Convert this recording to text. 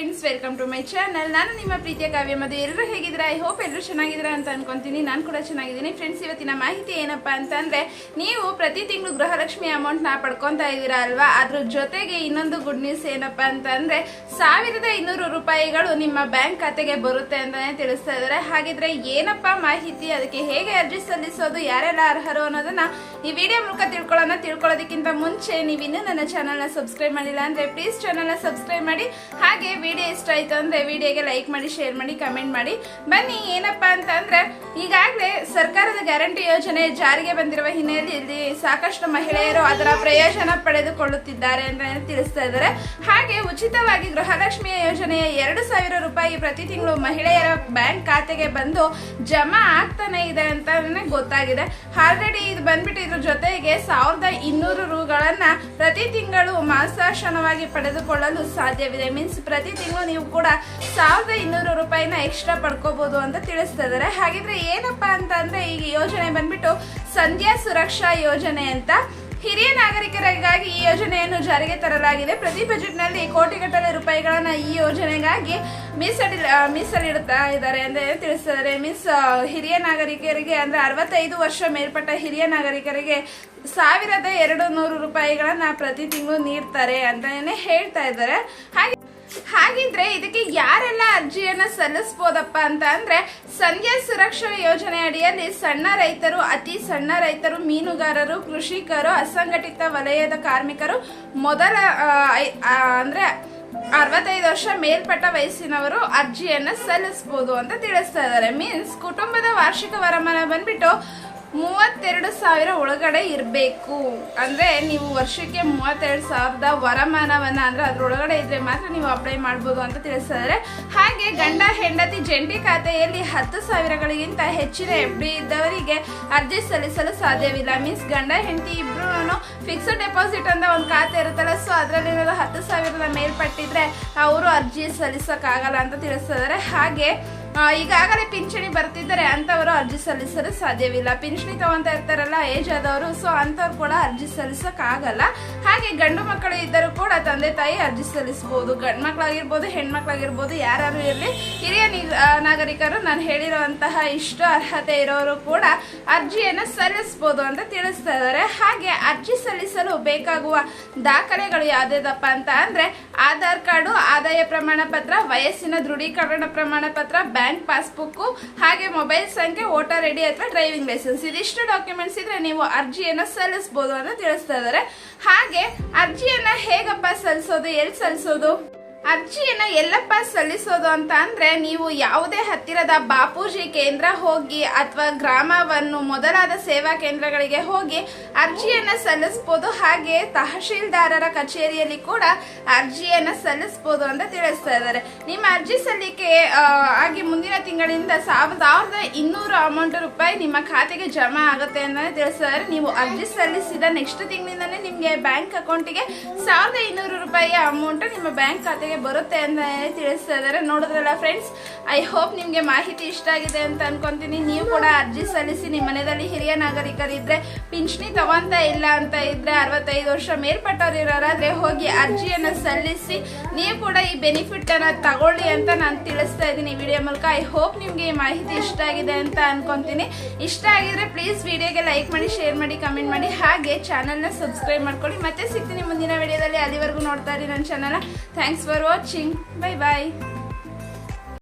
Friends welcome to my channel ನಾನು ನಿಮ್ಮ ಪ್ರೀತಿಯ ಕಾವ್ಯ ಮದುವೆ ಎಲ್ಲರೂ ಹೇಗಿದ್ದೀರಾ? ಐ ಹೋಪ್ ಎಲ್ಲರೂ ಚೆನ್ನಾಗಿದ್ದೀರಾ ಅಂತ ಅನ್ಕೊಂತೀನಿ. ನಾನು ಕೂಡ ಚೆನ್ನಾಗಿದ್ದೀನಿ. ಫ್ರೆಂಡ್ಸ್ ಇವತ್ತಿನ ಮಾಹಿತಿ ಏನಪ್ಪ ಅಂತಂದರೆ, ನೀವು ಪ್ರತಿ ತಿಂಗಳು ಗೃಹಲಕ್ಷ್ಮಿ ಅಮೌಂಟ್ ಪಡ್ಕೊತಾ ಪಡ್ಕೊಂತಾ ಇದ್ದೀರಾ ಅಲ್ವಾ? ಅದ್ರ ಜೊತೆಗೆ ಇನ್ನೊಂದು ಗುಡ್ ನ್ಯೂಸ್ ಏನಪ್ಪ ಅಂತಂದರೆ, ಸಾವಿರದ ಇನ್ನೂರು ರೂಪಾಯಿಗಳು ನಿಮ್ಮ ಬ್ಯಾಂಕ್ ಖಾತೆಗೆ ಬರುತ್ತೆ ಅಂತಲೇ ತಿಳಿಸ್ತಾ ಇದ್ದಾರೆ. ಹಾಗಿದ್ರೆ ಏನಪ್ಪ ಮಾಹಿತಿ? ಅದಕ್ಕೆ ಹೇಗೆ ಅರ್ಜಿ ಸಲ್ಲಿಸೋದು? ಯಾರೆಲ್ಲ ಅರ್ಹರು ಅನ್ನೋದನ್ನ ಈ ವಿಡಿಯೋ ಮೂಲಕ ತಿಳ್ಕೊಳ್ಳೋಣ. ತಿಳ್ಕೊಳ್ಳೋದಕ್ಕಿಂತ ಮುಂಚೆ ನೀವು ಇನ್ನೂ ನನ್ನ ಚಾನಲ್ನ ಸಬ್ಸ್ಕ್ರೈಬ್ ಮಾಡಿಲ್ಲ ಅಂದ್ರೆ ಪ್ಲೀಸ್ ಚಾನಲ್ನ ಸಬ್ಸ್ಕ್ರೈಬ್ ಮಾಡಿ. ಹಾಗೆ ವಿಡಿಯೋ ಇಷ್ಟ ಆಯ್ತು ಅಂದರೆ ವಿಡಿಯೋಗೆ ಲೈಕ್ ಮಾಡಿ, ಶೇರ್ ಮಾಡಿ, ಕಮೆಂಟ್ ಮಾಡಿ. ಬನ್ನಿ, ಏನಪ್ಪಾ ಅಂತ ಅಂದ್ರೆ ಈಗಾಗಲೇ ಸರ್ಕಾರದ ಗ್ಯಾರಂಟಿ ಯೋಜನೆ ಜಾರಿಗೆ ಬಂದಿರುವ ಹಿನ್ನೆಲೆಯಲ್ಲಿ ಸಾಕಷ್ಟು ಮಹಿಳೆಯರು ಅದರ ಪ್ರಯೋಜನ ಪಡೆದುಕೊಳ್ಳುತ್ತಿದ್ದಾರೆ ಅಂತ ತಿಳಿಸ್ತಾ ಇದ್ದಾರೆ. ಹಾಗೆ ಉಚಿತವಾಗಿ ಗೃಹಲಕ್ಷ್ಮಿಯ ಯೋಜನೆಯ ಎರಡು ಸಾವಿರ ರೂಪಾಯಿ ಪ್ರತಿ ತಿಂಗಳು ಮಹಿಳೆಯರ ಬ್ಯಾಂಕ್ ಖಾತೆಗೆ ಬಂದು ಜಮಾ ಆಗ್ತಾನೆ ಇದೆ ಅಂತ ಗೊತ್ತಾಗಿದೆ. ಆಲ್ರೆಡಿ ಇದು ಬಂದ್ಬಿಟ್ಟು ಇದ್ರ ಜೊತೆಗೆ ಸಾವಿರದ ಇನ್ನೂರು ರೂಗಳನ್ನ ಪ್ರತಿ ತಿಂಗಳು ಮಾಸಾಶನವಾಗಿ ಪಡೆದುಕೊಳ್ಳಲು ಸಾಧ್ಯವಿದೆ. ಮೀನ್ಸ್ ಪ್ರತಿ ತಿಂಗಳು ನೀವು ಕೂಡ ಸಾವಿರದ ಇನ್ನೂರು ರೂಪಾಯಿನ ಎಕ್ಸ್ಟ್ರಾ ಪಡ್ಕೋಬಹುದು ಅಂತ ತಿಳಿಸ್ತಾ ಇದ್ದಾರೆ ಹಾಗಿದ್ರೆ ಏನಪ್ಪಾ ಅಂತ ಅಂದರೆ ಈ ಯೋಜನೆ ಬಂದ್ಬಿಟ್ಟು ಸಂಧ್ಯಾ ಸುರಕ್ಷಾ ಯೋಜನೆ ಅಂತ ಹಿರಿಯ ನಾಗರಿಕರಿಗಾಗಿ ಈ ಯೋಜನೆಯನ್ನು ಜಾರಿಗೆ ತರಲಾಗಿದೆ. ಪ್ರತಿ ಬಜೆಟ್ನಲ್ಲಿ ಕೋಟಿಗಟ್ಟಲೆ ರೂಪಾಯಿಗಳನ್ನು ಈ ಯೋಜನೆಗಾಗಿ ಮೀಸಲಿ ಮೀಸಲಿಡ್ತಾ ಇದ್ದಾರೆ ಅಂತ ತಿಳಿಸ್ತಿದ್ದಾರೆ ಮೀನ್ಸ್ ಹಿರಿಯ ನಾಗರಿಕರಿಗೆ ಅಂದರೆ ಅರವತ್ತೈದು ವರ್ಷ ಮೇಲ್ಪಟ್ಟ ಹಿರಿಯ ನಾಗರಿಕರಿಗೆ ಸಾವಿರದ ಎರಡು ನೂರು ರೂಪಾಯಿಗಳನ್ನು ಪ್ರತಿ ತಿಂಗಳು ನೀಡ್ತಾರೆ ಅಂತಲೇ ಹೇಳ್ತಾ ಇದ್ದಾರೆ. ಹಾಗೆ, ಹಾಗಿದ್ರೆ ಇದಕ್ಕೆ ಯಾರೆಲ್ಲ ಅರ್ಜಿಯನ್ನ ಸಲ್ಲಿಸ್ಬೋದಪ್ಪ ಅಂತ ಅಂದ್ರೆ ಸಂಧ್ಯಾ ಸುರಕ್ಷಾ ಯೋಜನೆ ಅಡಿಯಲ್ಲಿ ಸಣ್ಣ ರೈತರು, ಅತಿ ಸಣ್ಣ ರೈತರು, ಮೀನುಗಾರರು, ಕೃಷಿಕರು, ಅಸಂಘಟಿತ ವಲಯದ ಕಾರ್ಮಿಕರು, ಮೊದಲ ಅಂದ್ರೆ ಅರವತ್ತೈದು ವರ್ಷ ಮೇಲ್ಪಟ್ಟ ವಯಸ್ಸಿನವರು ಅರ್ಜಿಯನ್ನ ಸಲ್ಲಿಸಬಹುದು ಅಂತ ತಿಳಿಸ್ತಾ ಇದ್ದಾರೆ. ಮೀನ್ಸ್ ಕುಟುಂಬದ ವಾರ್ಷಿಕ ವರಮಾನ ಬಂದ್ಬಿಟ್ಟು ಮೂವತ್ತೆರಡು ಸಾವಿರ ಒಳಗಡೆ ಇರಬೇಕು. ಅಂದ್ರೆ ನೀವು ವರ್ಷಕ್ಕೆ ಮೂವತ್ತೆರಡು ಸಾವಿರದ ವರಮಾನವನ್ನ ಅಂದ್ರೆ ಅದ್ರೊಳಗಡೆ ಇದ್ರೆ ಮಾತ್ರ ನೀವು ಅಪ್ಲೈ ಮಾಡ್ಬೋದು ಅಂತ ತಿಳಿಸಿದ್ದಾರೆ ಹಾಗೆ ಗಂಡ ಹೆಂಡತಿ ಜಂಟಿ ಖಾತೆಯಲ್ಲಿ ಹತ್ತು ಸಾವಿರಗಳಿಗಿಂತ ಹೆಚ್ಚಿನ ಎಫ್ ಡಿ ಇದ್ದವರಿಗೆ ಅರ್ಜಿ ಸಲ್ಲಿಸಲು ಸಾಧ್ಯವಿಲ್ಲ. ಮೀನ್ಸ್ ಗಂಡ ಹೆಂಡತಿ ಇಬ್ರು ಫಿಕ್ಸ್ಡ್ ಡೆಪಾಸಿಟ್ ಅಂತ ಒಂದು ಖಾತೆ ಇರುತ್ತಲ್ಲ ಸೊ ಅದರಲ್ಲಿ ಹತ್ತು ಸಾವಿರದ ಮೇಲ್ಪಟ್ಟಿದ್ರೆ ಅವರು ಅರ್ಜಿ ಸಲ್ಲಿಸೋಕ್ಕಾಗಲ್ಲ ಅಂತ ತಿಳಿಸ್ತಿದ್ದಾರೆ. ಹಾಗೆ ಈಗಾಗಲೇ ಪಿಂಚಣಿ ಬರ್ತಿದ್ದಾರೆ ಅಂತವರು ಅರ್ಜಿ ಸಲ್ಲಿಸಲು ಸಾಧ್ಯವಿಲ್ಲ. ಪಿಂಚಣಿ ತಗೊಂತ ಇರ್ತಾರಲ್ಲ, ಏಜ್ ಆದವರು ಸೊ ಅಂತವ್ರು ಕೂಡ ಅರ್ಜಿ ಆಗಲ್ಲ ಹಾಗೆ ಗಂಡು ಮಕ್ಕಳು ಇದ್ದರೂ ಕೂಡ ತಂದೆ ತಾಯಿ ಅರ್ಜಿ ಸಲ್ಲಿಸಬಹುದು ಗಂಡು ಮಕ್ಕಳಾಗಿರ್ಬೋದು ಹೆಣ್ಮಕ್ಳಾಗಿರ್ಬೋದು ಯಾರು ಇರಲಿ, ಹಿರಿಯ ನಾಗರಿಕರು ನಾನು ಹೇಳಿರುವಂತಹ ಇಷ್ಟು ಅರ್ಹತೆ ಇರೋರು ಕೂಡ ಅರ್ಜಿಯನ್ನು ಸಲ್ಲಿಸಬಹುದು ಅಂತ ತಿಳಿಸ್ತಾ ಇದ್ದಾರೆ. ಹಾಗೆ ಅರ್ಜಿ ಸಲ್ಲಿಸಲು ಬೇಕಾಗುವ ದಾಖಲೆಗಳು ಯಾವ್ದಪ್ಪ ಅಂತ ಅಂದ್ರೆ ಆಧಾರ್ ಕಾರ್ಡು, ಆದಾಯ ಪ್ರಮಾಣ ಪತ್ರ, ವಯಸ್ಸಿನ ದೃಢೀಕರಣ ಪ್ರಮಾಣ ಪತ್ರ, ಬ್ಯಾಂಕ್ ಪಾಸ್ಬುಕ್ ಹಾಗೆ ಮೊಬೈಲ್ ಸಂಖ್ಯೆ, ವೋಟರ್ ಐಡಿ ಅಥವಾ ಡ್ರೈವಿಂಗ್ ಲೈಸೆನ್ಸ್. ಇದಿಷ್ಟು ಡಾಕ್ಯುಮೆಂಟ್ಸ್ ಇದ್ರೆ ನೀವು ಅರ್ಜಿಯನ್ನು ಸಲ್ಲಿಸಬಹುದು ಅಂತ ತಿಳಿಸ್ತಾ ಇದ್ದಾರೆ ಹಾಗೆ ಅರ್ಜಿಯನ್ನ ಹೇಗಪ್ಪ ಸಲ್ಲಿಸೋದು, ಎಲ್ಲಿ ಸಲ್ಲಿಸೋದು? ಅರ್ಜಿಯನ್ನ ಎಲ್ಲಪ್ಪ ಸಲ್ಲಿಸೋದು ಅಂತ ಅಂದರೆ ನೀವು ಯಾವುದೇ ಹತ್ತಿರದ ಬಾಪೂಜಿ ಕೇಂದ್ರ ಹೋಗಿ ಅಥವಾ ಗ್ರಾಮವನ್ನು ಮೊದಲಾದ ಸೇವಾ ಕೇಂದ್ರಗಳಿಗೆ ಹೋಗಿ ಅರ್ಜಿಯನ್ನು ಸಲ್ಲಿಸಬಹುದು ಹಾಗೆ ತಹಶೀಲ್ದಾರರ ಕಚೇರಿಯಲ್ಲಿ ಕೂಡ ಅರ್ಜಿಯನ್ನು ಸಲ್ಲಿಸಬಹುದು ಅಂತ ತಿಳಿಸ್ತಾ ಇದ್ದಾರೆ. ನಿಮ್ಮ ಅರ್ಜಿ ಸಲ್ಲಿಕೆ ಆಗಿ ಮುಂದಿನ ತಿಂಗಳಿಂದ ಸಾವಿರದ ಇನ್ನೂರು ಅಮೌಂಟ್ ರೂಪಾಯಿ ನಿಮ್ಮ ಖಾತೆಗೆ ಜಮಾ ಆಗುತ್ತೆ ಅಂತ ತಿಳಿಸಿದ್ರೆ ನೀವು ಅರ್ಜಿ ಸಲ್ಲಿಸಿದ ನೆಕ್ಸ್ಟ್ ತಿಂಗಳಿಂದನೇ ನಿಮಗೆ ಬ್ಯಾಂಕ್ ಅಕೌಂಟಿಗೆ ಸಾವಿರದ ಇನ್ನೂರು ರೂಪಾಯಿಯ ಅಮೌಂಟ್ ನಿಮ್ಮ ಬ್ಯಾಂಕ್ ಖಾತೆಗೆ ಬರುತ್ತೆ ಅಂತ ತಿಳಿಸ್ತಾ ಇದ್ದಾರೆ ನೋಡಿದ್ರಲ್ಲ ಫ್ರೆಂಡ್ಸ್ ಐ ಹೋಪ್ ನಿಮಗೆ ಮಾಹಿತಿ ಇಷ್ಟ ಆಗಿದೆ ಅಂತ ಅನ್ಕೊಂತೀನಿ. ನೀವು ಕೂಡ ಅರ್ಜಿ ಸಲ್ಲಿಸಿ ನಿಮ್ಮ ಮನೆಯಲ್ಲಿ ಹಿರಿಯ ನಾಗರಿಕರಿದ್ದರೆ ಪಿಂಚಣಿ ತಗೊಂತ ಇಲ್ಲ ಅಂತ ಇದ್ದರೆ ಅರವತ್ತೈದು ವರ್ಷ ಮೇಲ್ಪಟ್ಟವರಿರೋರಾದರೆ ಹೋಗಿ ಅರ್ಜಿಯನ್ನು ಸಲ್ಲಿಸಿ, ನೀವು ಕೂಡ ಈ ಬೆನಿಫಿಟ್ ಅನ್ನ ತಗೊಳ್ಳಿ ಅಂತ ನಾನು ತಿಳಿಸ್ತಾ ಇದ್ದೀನಿ. ವಿಡಿಯೋ ಮೂಲಕ ಐ ಹೋಪ್ ನಿಮಗೆ ಈ ಮಾಹಿತಿ ಇಷ್ಟ ಆಗಿದೆ ಅಂತ ಅನ್ಕೊಂತೀನಿ. ಇಷ್ಟ ಆಗಿದ್ರೆ ಪ್ಲೀಸ್ ವಿಡಿಯೋಗೆ ಲೈಕ್ ಮಾಡಿ ಶೇರ್ ಮಾಡಿ ಕಮೆಂಟ್ ಮಾಡಿ. ಹಾಗೆ ಚಾನಲ್ನ ಸಬ್ಸ್ಕ್ರೈಬ್ ಮಾಡ್ಕೊಳ್ಳಿ. ಮತ್ತೆ ಸಿಗ್ತೀನಿ ಮುಂದಿನ ವಿಡಿಯೋದಲ್ಲಿ. ಅಲ್ಲಿವರೆಗೂ ನೋಡ್ತಾ ಇರಿ ನನ್ನ ಚಾನಲ್ನ thanks for watching bye bye